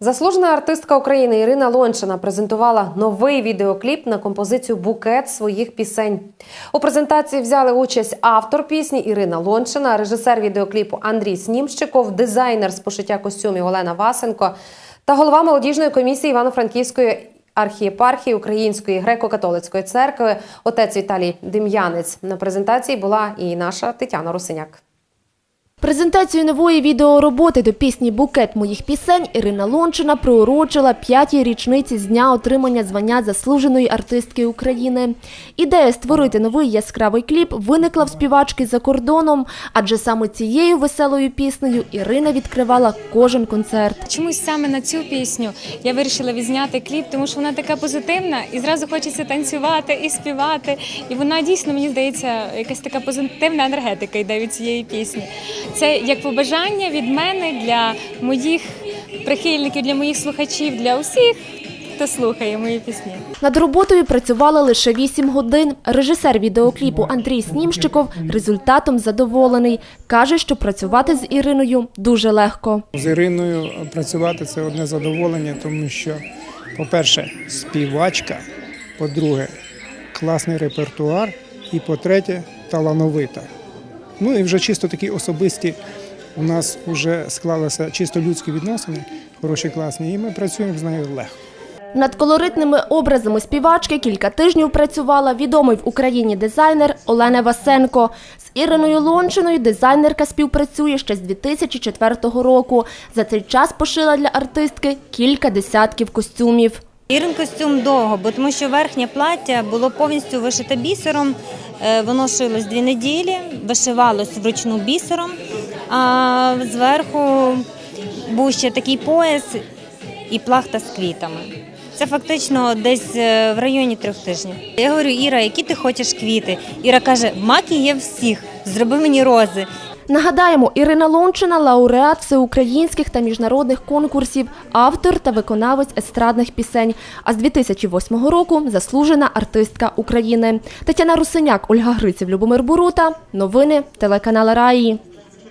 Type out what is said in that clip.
Заслужена артистка України Ірина Лончина презентувала новий відеокліп на композицію Букет своїх пісень. У презентації взяли участь автор пісні Ірина Лончина, режисер відеокліпу Андрій Снімщиков, дизайнер з пошиття костюмів Олена Васенко та голова молодіжної комісії Івано-Франківської архієпархії Української греко-католицької церкви отець Віталій Дем'янець. На презентації була і наша Тетяна Русиняк. Презентацію нової відеороботи до пісні Букет моїх пісень Ірина Лончина приурочила п'ятій річниці з дня отримання звання заслуженої артистки України. Ідея створити новий яскравий кліп виникла в співачки за кордоном, адже саме цією веселою піснею Ірина відкривала кожен концерт. Чомусь саме на цю пісню я вирішила відзняти кліп, тому що вона така позитивна і зразу хочеться танцювати і співати. І вона дійсно мені здається, якась така позитивна енергетика йде від цієї пісні. Це як побажання від мене для моїх прихильників, для моїх слухачів, для усіх, хто слухає мої пісні. Над роботою працювали лише 8 годин. Режисер відеокліпу Андрій Снімщиков результатом задоволений. Каже, що працювати з Іриною дуже легко. З Іриною працювати це одне задоволення, тому що, по-перше, співачка, по-друге, класний репертуар, і по-третє, талановита. Ну і вже чисто такі особисті у нас вже склалися чисто людські відносини, хороші, класні, і ми працюємо з нею легко. Над колоритними образами співачки кілька тижнів працювала відомий в Україні дизайнер Олена Васенко. З Іриною Лончиною дизайнерка співпрацює ще з 2004 року. За цей час пошила для артистки кілька десятків костюмів. Ірин костюм довго, бо тому що верхнє плаття було повністю вишите бісером. Е, Воно шилось дві неділі, вишивалось вручну бісером, а зверху був ще такий пояс і плахта з квітами. Це фактично десь е, в районі трьох тижнів. Я говорю, Іра, які ти хочеш квіти? Іра каже, маки є всіх, зроби мені рози. Нагадаємо, Ірина Лончина – лауреат всеукраїнських та міжнародних конкурсів, автор та виконавець естрадних пісень. А з 2008 року заслужена артистка України. Тетяна Русиняк, Ольга Гриців, Любомир Бурута. Новини телеканала Раї.